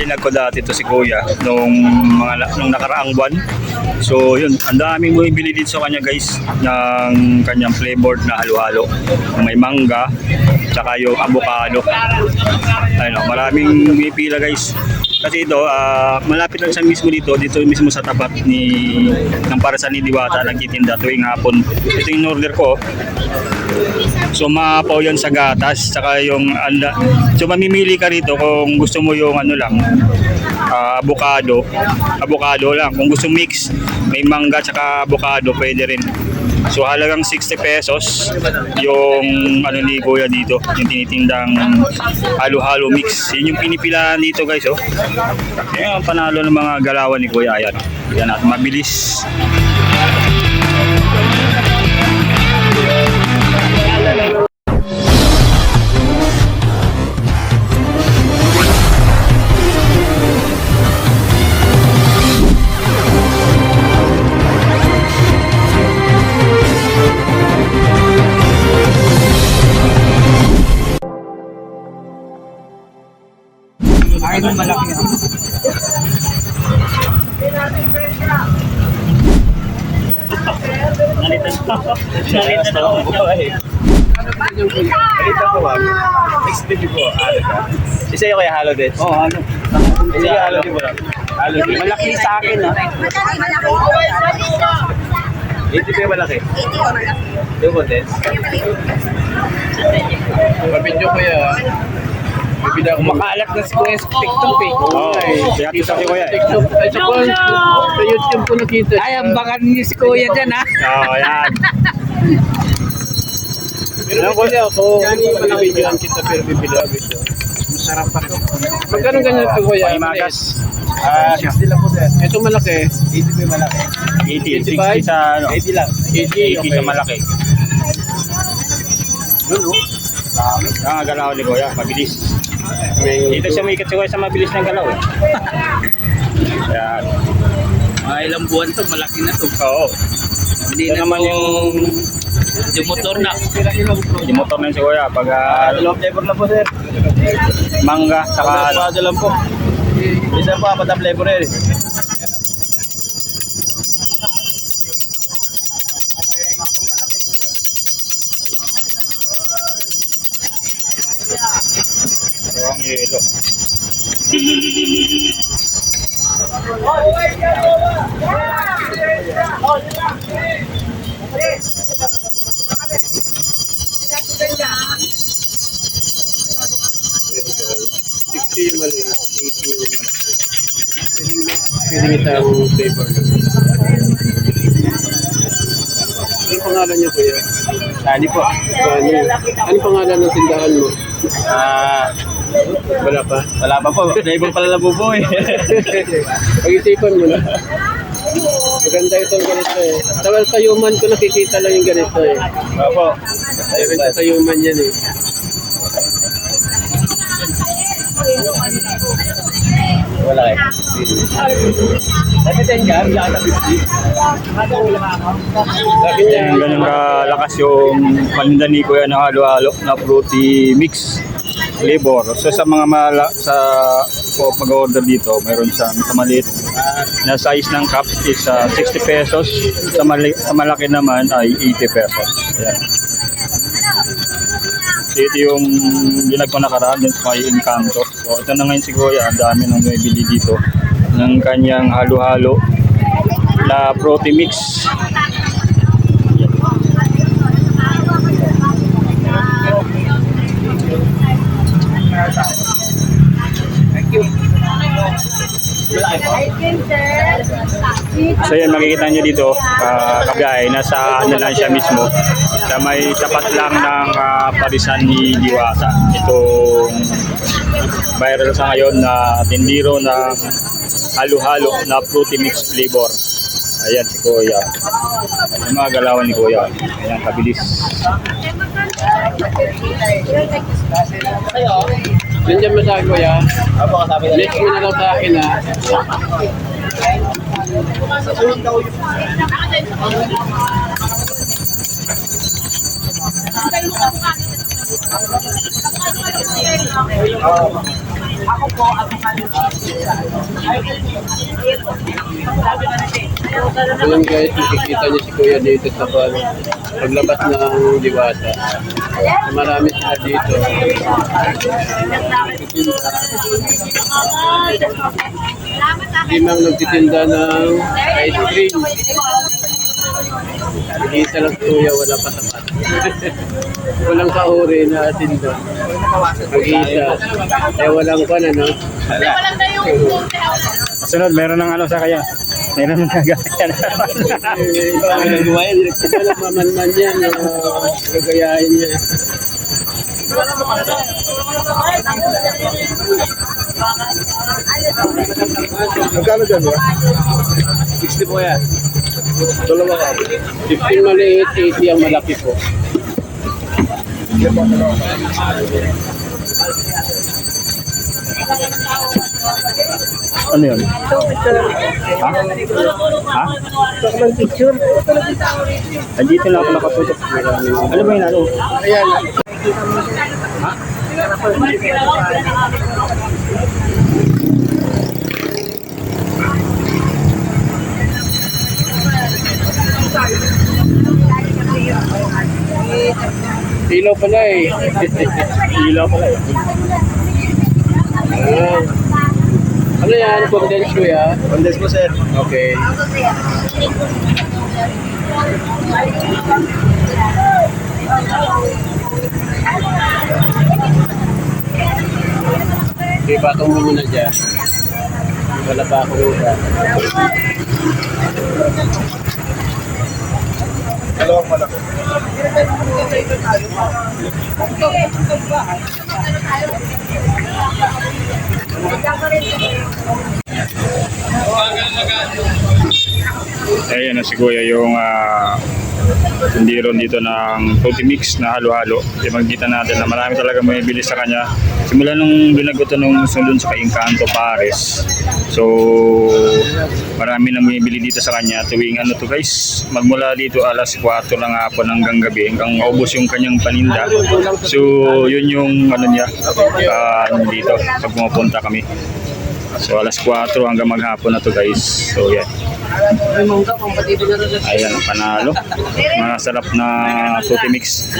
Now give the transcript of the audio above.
linag ko dati to si Kuya nung mga nung nakaraang buwan. So yun, ang daming bumibili dito sa kanya guys ng kanyang flavored na halo-halo. May mangga, tsaka yung avocado. Ayun, oh, maraming pipila guys. Kasi ito, ah, malapit lang siya mismo dito, dito mismo sa tapat ni ng Parasan ni Diwata, nagtitinda tuwing hapon. Ito yung order ko. So maapaw yan sa gatas, tsaka yung anda. So mamimili ka rito kung gusto mo yung ano lang, ah, avocado. Avocado lang. Kung gusto mix, may mangga tsaka avocado, pwede rin. So halagang 60 pesos yung ano ni Kuya dito, yung tinitindang halo-halo mix. Yun yung pinipilahan dito guys, oh. Yan ang panalo ng mga galawan ni Kuya. Ayan. Yan at mabilis. Ito po ba? XTV po. Isa yung kaya halo din? Oo, halo. Isa yung halo din po. Halo din. Malaki sa akin ah. Ito po yung malaki. Yung condense. Mabidyo ko yan. Bibida ko makalat na si Kuya sa TikTok eh. Oo, kaya kita si Kuya eh. TikTok. Ay, sa, po, sa YouTube ko nakita. Ay, ambakan niyo si Kuya dyan, ha? Oo, yan. Pero ko niya ako, malabidyoan kita pero bibida ko Masarap pa rin. Magkano ganyan ito Kuya? May magas. Ah, 60 lang po sir. Ito malaki. 80 po malaki. 80, 60 sa ano, 80 lang. 80, 80 sa malaki. Oh. Yan ang galaw ni Kuya, mabilis. Dito siya may si Kuya sa mabilis ng galaw eh. Yan. Mga ilang buwan to, malaki na to. Oo. Hindi Ito na naman yung yung motor na. yung motor na si Kuya pag ah, Dalawang flavor lang po sir. mangga saka Saka lang po. Isa po, apat na flavor eh. Pwedeng itang flavor. Ano pangalan niyo Kuya? Sani po. Ano, ano pangalan ng tindahan mo? Ah, Wala pa. wala pa po. Flavor pala po eh. Pag-isipan mo na. Maganda itong ganito eh. Sa tayuman ko nakikita lang yung ganito eh. Opo. Ayun sa tayuman yan eh. Wala kayo. Kasi 10 ka, wala ka 50. Sabi niya, Yan, ganun yung paninda ni Kuya na halo-halo na fruity mix flavor. So sa mga mala, sa po mag-order dito, mayroon siyang sa maliit na size ng cups is ah, 60 pesos. Sa, mali, sa malaki naman ay 80 pesos. Yan. So ito yung binag ko nakaraan dun sa may Encanto. So ito na ngayon si Kuya, ang dami nang bumibili dito ng kanyang halo-halo na fruity mix. So yun, makikita nyo dito, uh, kabiyay, nasa ano lang siya mismo, na may tapat lang ng ah, parisan ni Diwata. Itong viral sa ngayon na tindiro ng halo-halo na fruity mix flavor. Ayan si Kuya. Yung mga galawan ni Kuya. Ayan, kabilis. nandiyan mo sa akin kuya. Na Next mo na lang sa akin ha. Ayun guys, nakikita niyo si Kuya dito sa bar. Paglabas ng diwata. Marami sila dito. Hindi mang nagtitinda ng ice cream. Nag-iisa lang Kuya, wala pa tapat. walang kauri na tinda. Nag-iisa. Eh walang kwan ano. Sunod, meron ng ano sa kaya. Meron ng kagaya. Walang mamanman yan. Gagayahin niya. Magkano dyan ba? 60 po yan. Dalawa ka. 15 maliit, 80 ang malaki po. Ano yun? Ha? Ha? Andito lang ako nakatutok. Ano ba yun ano? Ayan. Ilaw pala eh. Ilaw pala eh. Ayan. Ano yan? Condense ko ya? Condense po sir. Okay. Okay, patong mo muna dyan. Wala pa ako usa. Dalawang malaki. Ayan na si Kuya yung uh, tindiro dito ng fruity mix na halo-halo. Di magkita natin na marami talaga may bili sa kanya. Simula nung binaguto nung sundon sa Encanto Pares. So, marami na may bili dito sa kanya tuwing ano to guys. Magmula dito alas 4 ng hapon hanggang gabi hanggang maubos yung kanyang paninda. So, yun yung ano niya ano dito pag pumunta kami. So, alas 4 hanggang maghapon na to guys. So, yan. Ayan, panalo. Masarap na fruity mix.